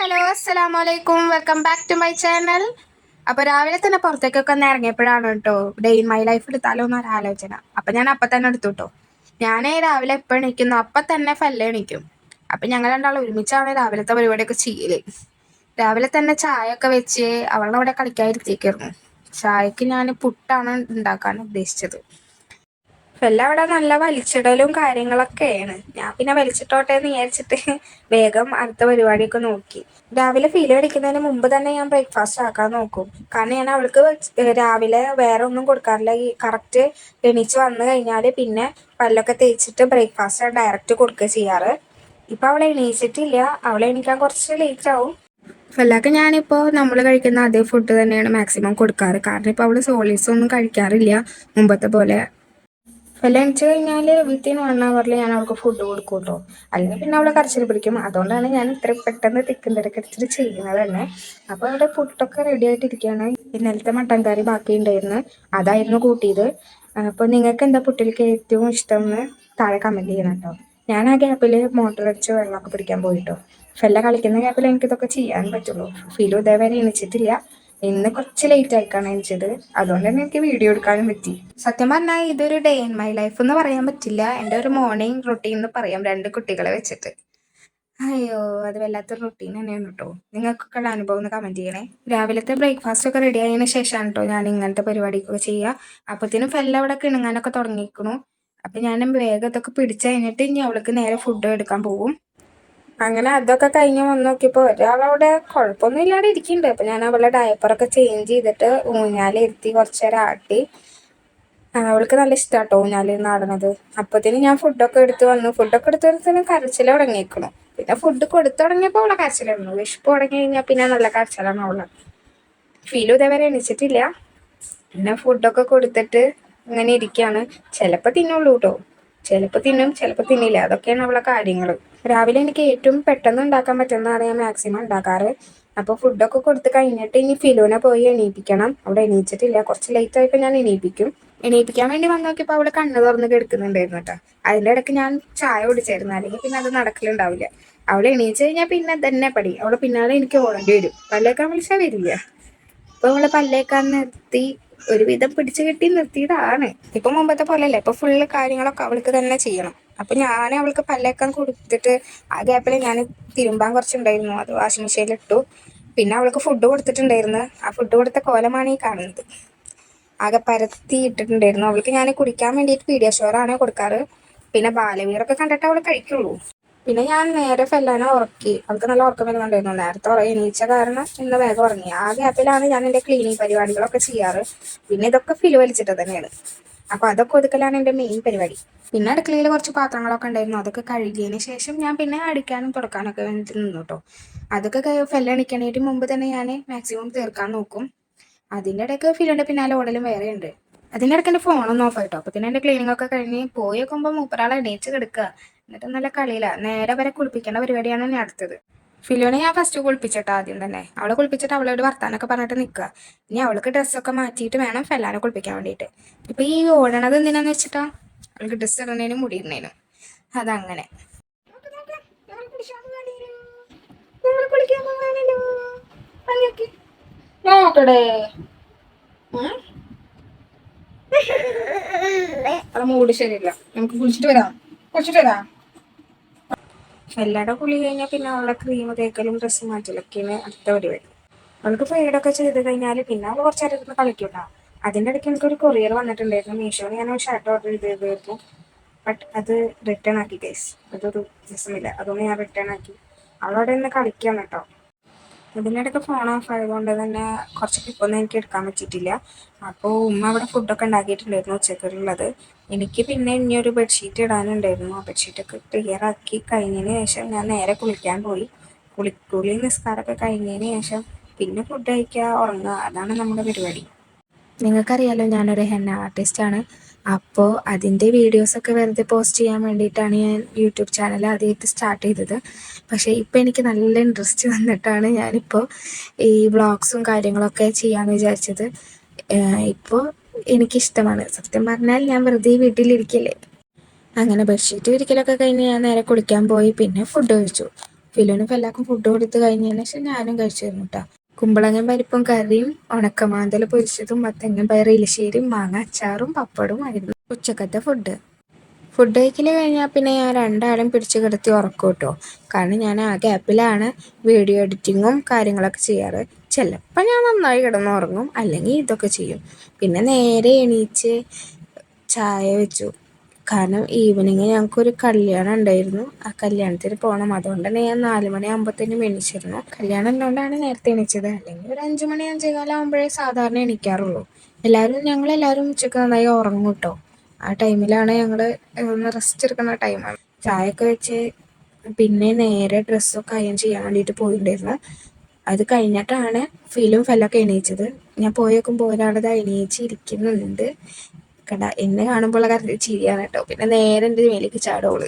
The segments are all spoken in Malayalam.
ഹലോ അസ്സാം വലൈക്കും welcome back to my channel. അപ്പോൾ രാവിലെ തന്നെ പുറത്തേക്കൊക്കെ ഒന്ന് ഇറങ്ങിയപ്പോഴാണ് കേട്ടോ ഡേ ഇൻ മൈ ലൈഫ് എടുത്താലോ എന്നൊരു ആലോചന. അപ്പം ഞാൻ അപ്പം തന്നെ എടുത്തു കേട്ടോ ഞാനേ രാവിലെ എപ്പോൾ എണീക്കുന്നു അപ്പം തന്നെ ഫല്ല എണീക്കും. അപ്പം ഞങ്ങൾ രണ്ടാളും ഒരുമിച്ചാണ് രാവിലത്തെ പരിപാടിയൊക്കെ ചെയ്യൽ. രാവിലെ തന്നെ ചായ ഒക്കെ വെച്ച് അവളുടെ അവിടെ കളിക്കാതിരുത്തേക്കായിരുന്നു ചായക്ക് ഞാൻ പുട്ടാണ് ഉണ്ടാക്കാൻ ഉദ്ദേശിച്ചത്. ഫെല്ല അവിടെ നല്ല വലിച്ചിടലും കാര്യങ്ങളൊക്കെയാണ്. ഞാൻ പിന്നെ വലിച്ചിട്ടോട്ടെ എന്ന് വിചാരിച്ചിട്ട് വേഗം അടുത്ത പരിപാടിയൊക്കെ നോക്കി. രാവിലെ ഫീൽ അടിക്കുന്നതിന് മുമ്പ് തന്നെ ഞാൻ ബ്രേക്ക്ഫാസ്റ്റ് ആക്കാൻ നോക്കും. കാരണം ഞാൻ അവൾക്ക് രാവിലെ വേറെ ഒന്നും കൊടുക്കാറില്ല. ഈ കറക്റ്റ് എണീച്ച് വന്നു കഴിഞ്ഞാൽ പിന്നെ പല്ലൊക്കെ തേച്ചിട്ട് ബ്രേക്ക്ഫാസ്റ്റ് ഡയറക്റ്റ് കൊടുക്കുക ചെയ്യാറ്. ഇപ്പൊ അവളെ എണീച്ചിട്ടില്ല. അവളെ എണീക്കാൻ കുറച്ച് ലേറ്റ് ആവും. ഫെല്ലാക്ക് ഞാനിപ്പോൾ നമ്മൾ കഴിക്കുന്ന അതേ ഫുഡ് തന്നെയാണ് മാക്സിമം കൊടുക്കാറ്. കാരണം ഇപ്പോൾ അവൾ സോളീസ് ഒന്നും കഴിക്കാറില്ല. മുമ്പത്തെ പോലെ വല്ല എണിച്ച് കഴിഞ്ഞാൽ വിത്തിൻ വൺ അവറിൽ ഞാൻ അവൾക്ക് ഫുഡ് കൊടുക്കും കേട്ടോ അല്ലെങ്കിൽ പിന്നെ അവളെ കരച്ചിൽ പിടിക്കും. അതുകൊണ്ടാണ് ഞാൻ ഇത്ര പെട്ടെന്ന് തിക്കും തിരക്കടിച്ചിട്ട് ചെയ്യുന്നത് തന്നെ. അപ്പോൾ അവിടെ ഫുഡൊക്കെ റെഡി ആയിട്ടിരിക്കുകയാണ് ഇന്നലത്തെ മട്ടൻ കറി ബാക്കി ഉണ്ടായിരുന്നു. അതായിരുന്നു കൂട്ടിയത്. അപ്പോൾ നിങ്ങൾക്ക് എന്താ പുട്ടിലേക്ക് ഏറ്റവും ഇഷ്ടം എന്ന് താഴെ കമന്റ് ചെയ്യണം കേട്ടോ ഞാൻ ആ ഗ്യാപ്പിൽ മോട്ടർ അടിച്ച് വെള്ളമൊക്കെ പിടിക്കാൻ പോയിട്ടോ. ഫെല്ല കളിക്കുന്ന ഗ്യാപ്പിൽ എനിക്കിതൊക്കെ ചെയ്യാൻ പറ്റുള്ളൂ. ഫീലും ഇതേവരെ എണിച്ചിട്ടില്ല. ഇന്ന് കുറച്ച് ലേറ്റ് ആയിക്കാണ് എനിച്ചത് അതുകൊണ്ട് തന്നെ എനിക്ക് വീഡിയോ എടുക്കാനും പറ്റി. സത്യം പറഞ്ഞാൽ ഇതൊരു ഡേ ഇൻ മൈ ലൈഫ് എന്ന് പറയാൻ പറ്റില്ല. എന്റെ ഒരു മോർണിംഗ് റൊട്ടീൻ എന്ന് പറയാം. രണ്ട് കുട്ടികളെ വെച്ചിട്ട്. അയ്യോ അത് വല്ലാത്തൊരു റൊട്ടീൻ തന്നെയാണ് കേട്ടോ നിങ്ങൾക്കൊക്കെ ഉള്ള അനുഭവം ഒന്ന് കമന്റ് ചെയ്യണേ. രാവിലത്തെ ബ്രേക്ക്ഫാസ്റ്റ് ഒക്കെ റെഡി ആയതിനു ശേഷമാണ് കേട്ടോ ഞാൻ ഇങ്ങനത്തെ പരിപാടിയൊക്കെ ചെയ്യുക. അപ്പത്തേനും ഫെല്ല അവിടെ കിണങ്ങാനൊക്കെ തുടങ്ങിയിരിക്കണു. അപ്പം ഞാൻ വേഗം ഇതൊക്കെ പിടിച്ചു കഴിഞ്ഞിട്ട് ഇനി അവൾക്ക് നേരെ ഫുഡ് എടുക്കാൻ പോകും. അങ്ങനെ അതൊക്കെ കഴിഞ്ഞ് വന്ന് നോക്കിയപ്പോൾ ഒരാളവിടെ കുഴപ്പമൊന്നും ഇല്ലാതെ ഇരിക്കുന്നുണ്ട്. അപ്പം ഞാൻ അവളെ ഡയപ്പറൊക്കെ ചേഞ്ച് ചെയ്തിട്ട് ഊഞ്ഞാലിരുത്തി കുറച്ച് നേരം ആട്ടി. അവൾക്ക് നല്ല ഇഷ്ടമാട്ടോ ഊഞ്ഞാലിരുന്ന് ആടണത് അപ്പത്തിന് ഞാൻ ഫുഡൊക്കെ എടുത്ത് വന്നു. ഫുഡൊക്കെ എടുത്ത് വരുന്നതിന് കരച്ചിൽ തുടങ്ങിയിരിക്കണം പിന്നെ ഫുഡ് കൊടുത്തു തുടങ്ങിയപ്പോൾ അവളെ കരച്ചിലായിരുന്നു വിശപ്പ് തുടങ്ങി കഴിഞ്ഞാൽ പിന്നെ നല്ല കരച്ചിലാണ് അവൾ. ഫീലും ഇതേവരെ എണിച്ചിട്ടില്ല. പിന്നെ ഫുഡൊക്കെ കൊടുത്തിട്ട് ഇങ്ങനെ ഇരിക്കുകയാണ് ചിലപ്പോൾ തിന്നുള്ളൂ കേട്ടോ ചിലപ്പോൾ തിന്നും ചിലപ്പോൾ തിന്നില്ല. അതൊക്കെയാണ് അവളെ കാര്യങ്ങൾ രാവിലെ എനിക്ക് ഏറ്റവും പെട്ടെന്ന് ഉണ്ടാക്കാൻ പറ്റുന്നതാണ് ഞാൻ മാക്സിമം ഉണ്ടാക്കാറ്. അപ്പോൾ ഫുഡൊക്കെ കൊടുത്ത് കഴിഞ്ഞിട്ട് ഇനി ഫിലോനെ പോയി എണീപ്പിക്കണം. അവിടെ എണീച്ചിട്ടില്ല. കുറച്ച് ലേറ്റ് ആയപ്പോൾ ഞാൻ എണീപ്പിക്കും. എണീപ്പിക്കാൻ വേണ്ടി വന്ന് നോക്കിയപ്പോൾ അവൾ കണ്ണ് തുറന്ന് കിടക്കുന്നുണ്ടായിരുന്നു കേട്ടോ അതിന്റെ ഇടയ്ക്ക് ഞാൻ ചായ കുടിച്ചായിരുന്നു. അല്ലെങ്കിൽ പിന്നെ അത് നടക്കലുണ്ടാവില്ല. അവളെ എണീച്ച് കഴിഞ്ഞാൽ പിന്നെ തന്നെ പടി. അവളെ പിന്നാലെ എനിക്ക് ഓടേണ്ടി വരും. പല്ലേക്കാൻ വിളിച്ചാൽ വരില്ല. ഇപ്പൊ അവളെ പല്ലേക്കാൻ നിർത്തി ഒരുവിധം പിടിച്ചു കെട്ടി നിർത്തിയതാണ്. ഇപ്പൊ മുമ്പത്തെ പോലെയല്ല. ഇപ്പൊ ഫുള്ള് കാര്യങ്ങളൊക്കെ അവൾക്ക് തന്നെ ചെയ്യണം. അപ്പൊ ഞാൻ അവൾക്ക് പല്ലേക്കാൻ കൊടുത്തിട്ട് ആ ഗ്യാപ്പിൽ ഞാൻ തിരുമ്പാൻ കുറച്ചുണ്ടായിരുന്നു. അത് വാഷിംഗ് മെഷീനിൽ ഇട്ടു. പിന്നെ അവൾക്ക് ഫുഡ് കൊടുത്തിട്ടുണ്ടായിരുന്നു. ആ ഫുഡ് കൊടുത്ത കോലമാണ് ഈ കാണുന്നത്. ആകെ പരത്തി ഇട്ടിട്ടുണ്ടായിരുന്നു. അവൾക്ക് ഞാൻ കുടിക്കാൻ വേണ്ടിയിട്ട് പീഡിയാഷോറാണ് കൊടുക്കാറ്. പിന്നെ ബാലവീറൊക്കെ കണ്ടിട്ട് അവൾ കഴിക്കുള്ളൂ. പിന്നെ ഞാൻ നേരെ ഫെല്ലാനെ ഉറക്കി. അവൾക്ക് നല്ല ഉറക്കം വരുന്നുണ്ടായിരുന്നു. നേരത്തെ എണീച്ച കാരണം ഇന്ന് വേഗം ഉറങ്ങി. ആ ഗ്യാപ്പിലാണ് ഞാൻ എന്റെ ക്ലീനിങ് പരിപാടികളൊക്കെ ചെയ്യാറ്. പിന്നെ ഇതൊക്കെ ഫിൽ വലിച്ചിട്ട് തന്നെയാണ്. അപ്പൊ അതൊക്കെ ഒതുക്കലാണ് എന്റെ മെയിൻ പരിപാടി. പിന്നെ അടുക്കളയിൽ കുറച്ച് പാത്രങ്ങളൊക്കെ ഉണ്ടായിരുന്നു. അതൊക്കെ കഴുകിയതിന് ശേഷം ഞാൻ പിന്നെ അടിക്കാനും തുടക്കാനൊക്കെ വേണ്ടി നിന്നു കേട്ടോ അതൊക്കെ ഫെല്ലണിക്കണേറ്റ് മുമ്പ് തന്നെ ഞാൻ മാക്സിമം തീർക്കാൻ നോക്കും. അതിന്റെ ഇടയ്ക്ക് ഫിലിന്റെ പിന്നാലെ ഓടലും വേറെ ഉണ്ട് അതിന്റെ ഇടയ്ക്ക് എന്റെ ഫോണൊന്നും ഓഫ് ആയിട്ടോ അപ്പോൾ പിന്നെ എന്റെ ക്ലീനിങ് ഒക്കെ കഴിഞ്ഞ് പോയി നോക്കുമ്പോൾ മൂപ്പരാളെ എണീച്ച് കിടക്കുക എന്നിട്ട് നല്ല കളിയില്ല നേരെ വരെ കുളിപ്പിക്കേണ്ട പരിപാടിയാണ് ഞാൻ അടുത്തത്. ഫിലോനെ ഞാൻ ഫസ്റ്റ് കുളിപ്പിച്ചിട്ട് ആദ്യം തന്നെ. അവളെ കുളിപ്പിച്ചിട്ട് അവളോട് വർത്താനൊക്കെ പറഞ്ഞിട്ട് നിൽക്കുക ഇനി അവൾക്ക് ഡ്രസ്സൊക്കെ മാറ്റിയിട്ട് വേണം ഫെല്ലാനെ കുളിപ്പിക്കാൻ വേണ്ടിയിട്ട്. ഇപ്പൊ ഈ ഓടണത് എന്തിനാന്ന് വെച്ചിട്ടാ? അവൾക്ക് ഡ്രസ്സ് ഇടുന്നതിനും മുടി അതങ്ങനെ. മൂട് ശരിയില്ല. നമുക്ക് കുളിച്ചിട്ട് വരാം. കുളിച്ചിട്ട് വരാം. എല്ലാടെ കുളി കഴിഞ്ഞാൽ പിന്നെ അവളുടെ ക്രീം തേക്കലും ഡ്രസ്സ് മാറ്റലൊക്കെയാണ് അടുത്ത പരിപാടി. അവൾക്ക് ഫെയ്ഡൊക്കെ ചെയ്ത് കഴിഞ്ഞാൽ പിന്നെ അവൾ കുറച്ച് നേരം ഇരുന്ന് കളിക്കൂട്ടാ. അതിന്റെ ഇടയ്ക്ക് എനിക്കൊരു കൊറിയർ വന്നിട്ടുണ്ടായിരുന്നു. മീഷോയിൽ ഞാൻ ഒരു ഷർട്ട് ഓർഡർ ചെയ്തിരുന്നു. ബട്ട് അത് റിട്ടേൺ ആക്കി ഗൈസ് അതൊരു രസമില്ല. അതുകൊണ്ട് ഞാൻ റിട്ടേൺ ആക്കി. അവളവിടെ നിന്ന് കളിക്കാം കേട്ടോ ഇതിനിടയ്ക്ക് ഫോൺ ഓഫ് ആയതുകൊണ്ട് തന്നെ കുറച്ച് ക്ലിപ്പൊന്നും എനിക്ക് എടുക്കാൻ പറ്റിയിട്ടില്ല. അപ്പോൾ ഉമ്മ അവിടെ ഫുഡൊക്കെ ഉണ്ടാക്കിയിട്ടുണ്ടായിരുന്നു ഉച്ചക്കുള്ളത് എനിക്ക് പിന്നെ ഇനിയൊരു ബെഡ്ഷീറ്റ് ഇടാനുണ്ടായിരുന്നു. ആ ബെഡ്ഷീറ്റൊക്കെ ക്ലിയർ ആക്കി കഴിഞ്ഞതിന് ശേഷം ഞാൻ നേരെ കുളിക്കാൻ പോയി. കുളിക്കുളി നിസ്കാരമൊക്കെ കഴിഞ്ഞതിന് ശേഷം പിന്നെ ഫുഡ് കഴിക്കുക ഉറങ്ങുക അതാണ് നമ്മുടെ പരിപാടി. നിങ്ങൾക്കറിയാലോ ഞാനൊരു ഹെന്ന ആർട്ടിസ്റ്റാണ് അപ്പോൾ അതിന്റെ വീഡിയോസൊക്കെ വെറുതെ പോസ്റ്റ് ചെയ്യാൻ വേണ്ടിയിട്ടാണ് ഞാൻ യൂട്യൂബ് ചാനൽ ആദ്യമായിട്ട് സ്റ്റാർട്ട് ചെയ്തത്. പക്ഷേ ഇപ്പോൾ എനിക്ക് നല്ല ഇൻട്രസ്റ്റ് വന്നിട്ടാണ് ഞാനിപ്പോൾ ഈ വ്ളോഗ്സും കാര്യങ്ങളൊക്കെ ചെയ്യാമെന്ന് വിചാരിച്ചത്. ഇപ്പോൾ എനിക്കിഷ്ടമാണ്. സത്യം പറഞ്ഞാൽ ഞാൻ വെറുതെ വീട്ടിലിരിക്കില്ലേ. അങ്ങനെ ബെഡ്ഷീറ്റ് ഒരിക്കലൊക്കെ കഴിഞ്ഞ് ഞാൻ നേരെ കുളിക്കാൻ പോയി. പിന്നെ ഫുഡ് കഴിച്ചു. ഫിലോനും എല്ലാവർക്കും ഫുഡ് കൊടുത്ത് കഴിഞ്ഞതിന് ശേഷം ഞാനും കഴിച്ചിരുന്നു കേട്ടോ കുമ്പളങ്ങൻ പരിപ്പും കറിയും ഉണക്കമാന്തൽ പൊരിച്ചതും മത്തങ്ങൻ പയർ ഇലശ്ശേരിയും മാങ്ങ അച്ചാറും പപ്പടും ആയിരുന്നു ഉച്ചക്കത്തെ ഫുഡ് ഫുഡ് കഴിക്കൽ കഴിഞ്ഞാൽ പിന്നെ ഞാൻ രണ്ടാളും പിടിച്ച് കിടത്തി ഉറക്കും കേട്ടോ കാരണം ഞാൻ ആ ഗ്യാപ്പിലാണ് വീഡിയോ എഡിറ്റിങ്ങും കാര്യങ്ങളൊക്കെ ചെയ്യാറ്. ചിലപ്പോൾ ഞാൻ നന്നായി കിടന്ന് ഉറങ്ങും അല്ലെങ്കിൽ ഇതൊക്കെ ചെയ്യും. പിന്നെ നേരെ എണീച്ച് ചായ വെച്ചു. കാരണം ഈവനിങ് ഞങ്ങൾക്കൊരു കല്യാണം ഉണ്ടായിരുന്നു. ആ കല്യാണത്തിന് പോകണം അതുകൊണ്ട് തന്നെ ഞാൻ നാല് മണിയാകുമ്പോഴത്തേന് എണീച്ചിരുന്നു. കല്യാണം ഉള്ളതുകൊണ്ടാണ് നേരത്തെ എണീച്ചത്. അല്ലെങ്കിൽ ഒരു അഞ്ച് മണി അഞ്ചേ കാലമാകുമ്പോഴേ സാധാരണ എണീക്കാറുള്ളൂ. എല്ലാവരും ഞങ്ങളെല്ലാവരും ഉച്ചയ്ക്ക് നന്നായി ഉറങ്ങും കേട്ടോ. ആ ടൈമിലാണ് ഞങ്ങൾ ഒന്ന് റെസ്റ്റ് എടുക്കുന്ന ടൈമാണ് ചായയൊക്കെ വെച്ച് പിന്നെ നേരെ ഡ്രസ്സൊക്കെ അയൺ ചെയ്യാൻ വേണ്ടിയിട്ട് പോയിട്ടുണ്ടായിരുന്നു അത് കഴിഞ്ഞിട്ടാണ് ഫീലും ഫെല്ലൊക്കെ എണീച്ചത്. ഞാൻ പോയി നോക്കുമ്പോൾ ഒരാളത് എണീച്ചിരിക്കുന്നുണ്ട്. കണ്ട എന്നെ കാണുമ്പോൾ കറക്റ്റ് ചിരിയാണ് കേട്ടോ. പിന്നെ നേരെ എന്റെ മേലേക്ക് ചാടോൾ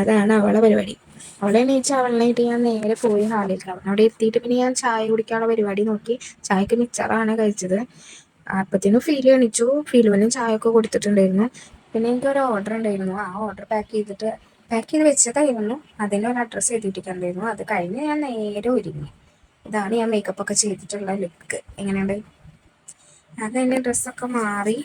അതാണ് അവളെ പരിപാടി. അവളെ എണീച്ച് അവളിനായിട്ട് ഞാൻ നേരെ പോയി ഹാളിലേക്ക് അവൻ അവിടെ എത്തിയിട്ട് പിന്നെ ഞാൻ ചായ കുടിക്കാനുള്ള പരിപാടി നോക്കി. ചായക്ക് മിച്ചറാണ് കഴിച്ചത്. അപ്പത്തേനും ഫീൽ എണീച്ചു. ഫീലുവിനും ചായ ഒക്കെ കൊടുത്തിട്ടുണ്ടായിരുന്നു. പിന്നെ എനിക്കൊരു ഓർഡർ ഉണ്ടായിരുന്നു. ആ ഓർഡർ പാക്ക് ചെയ്തിട്ട് പാക്ക് ചെയ്ത് വെച്ചതായിരുന്നു. അതിന്റെ ഒരു അഡ്രസ്സ് എഴുതിയിട്ടുണ്ടായിരുന്നു അത് കഴിഞ്ഞ് ഞാൻ നേരെ ഒരുങ്ങി. ഇതാണ് ഞാൻ മേക്കപ്പ് ഒക്കെ ചെയ്തിട്ടുള്ള ലുക്ക് എങ്ങനെയുണ്ട്? അത് കഴിഞ്ഞ് ഡ്രസ്സൊക്കെ മാറി.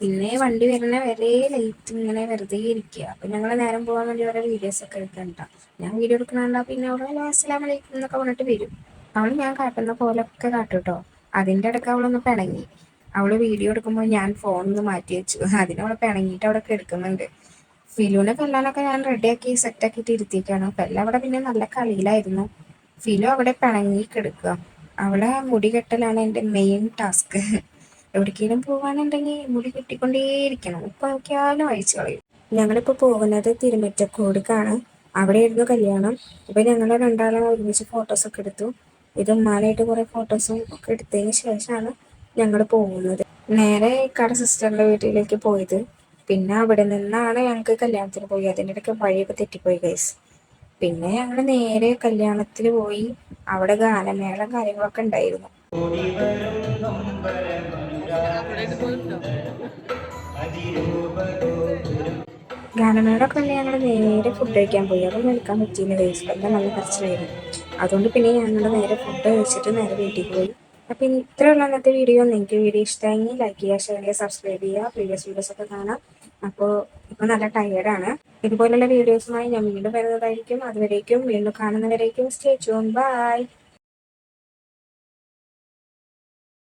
പിന്നെ വണ്ടി വരുന്ന വരെ ലൈറ്റ് ഇങ്ങനെ വെറുതെ ഇരിക്കുക അപ്പൊ ഞങ്ങൾ നേരം പോകാൻ വേണ്ടി ഓരോ വീഡിയോസ് ഒക്കെ എടുക്കണ്ട ഞാൻ വീഡിയോ എടുക്കണണ്ട പിന്നെ അവിടെ അസ്സലാം വലൈക്കും എന്നൊക്കെ പറഞ്ഞിട്ട് വരും. അവൾ ഞാൻ കാട്ടുന്ന പോലൊക്കെ കാട്ടുട്ടോ അതിന്റെ ഇടയ്ക്ക് അവളൊന്ന് പിണങ്ങി. അവൾ വീഡിയോ എടുക്കുമ്പോൾ ഞാൻ ഒന്ന് മാറ്റി വെച്ചു. അതിനെ അവളെ പിണങ്ങിയിട്ട് അവിടെ എടുക്കുന്നുണ്ട്. ഫിലുവിനെ കൊല്ലാനൊക്കെ ഞാൻ റെഡിയാക്കി സെറ്റാക്കിയിട്ട് ഇരുത്തിയിട്ടാണ് പെല്ല അവിടെ പിന്നെ നല്ല കളിയിലായിരുന്നു. ഫിലു അവിടെ പിണങ്ങി കിടക്കുക അവളെ മുടി കെട്ടലാണ് എന്റെ മെയിൻ ടാസ്ക് എവിടേക്കെങ്കിലും പോകാനുണ്ടെങ്കിൽ മുടി കെട്ടിക്കൊണ്ടേയിരിക്കണം ഇപ്പം നോക്കിയാലും അയച്ചു കളയും. ഞങ്ങളിപ്പോൾ പോകുന്നത് തിരുമറ്റക്കോടിക്കാണ്. അവിടെയായിരുന്നു കല്യാണം. ഇപ്പം ഞങ്ങൾ രണ്ടാളും ഒരുമിച്ച് ഫോട്ടോസൊക്കെ എടുത്തു. ഇത് ഉമ്മാനായിട്ട് കുറേ ഫോട്ടോസും ഒക്കെ എടുത്തതിന് ശേഷമാണ് ഞങ്ങൾ പോകുന്നത്. നേരെ കട സിസ്റ്ററിന്റെ വീട്ടിലേക്ക് പോയത്. പിന്നെ അവിടെ നിന്നാണ് ഞങ്ങൾക്ക് കല്യാണത്തിന് പോയി. അതിന്റെ ഇടയ്ക്ക് വഴിയൊക്കെ തെറ്റിപ്പോയി ഗൈസ് പിന്നെ ഞങ്ങൾ നേരെ കല്യാണത്തിന് പോയി. അവിടെ ഗാനമേള കാര്യങ്ങളൊക്കെ ഉണ്ടായിരുന്നു. ഗാനമേളൊക്കെ അല്ലേ ഞങ്ങൾ നേരെ ഫുഡ് കഴിക്കാൻ പോയി. അതൊന്നും എടുക്കാൻ പറ്റിയില്ല ഗൈസ് എല്ലാം നല്ല കരച്ചിലായിരുന്നു. അതുകൊണ്ട് പിന്നെ ഞങ്ങൾ നേരെ ഫുഡ് കഴിച്ചിട്ട് നേരെ വീട്ടിൽ പോയി. അപ്പം ഇനി ഇത്രയുള്ള അന്നത്തെ വീഡിയോ നിങ്ങൾക്ക് വീഡിയോ ഇഷ്ടമായി ലൈക്ക് ചെയ്യുക ഷെയർ ചെയ്യുക സബ്സ്ക്രൈബ് ചെയ്യുക. പ്രീവിയസ് വീഡിയോസ് ഒക്കെ കാണാം. അപ്പോൾ ഇപ്പോൾ നല്ല ടയേർഡാണ് ഇതുപോലുള്ള വീഡിയോസുമായി ഞാൻ വീണ്ടും വരുന്നതായിരിക്കും. അതുവരേക്കും വീണ്ടും കാണുന്നവരേക്കും സ്റ്റേ ചൂൺ ബൈ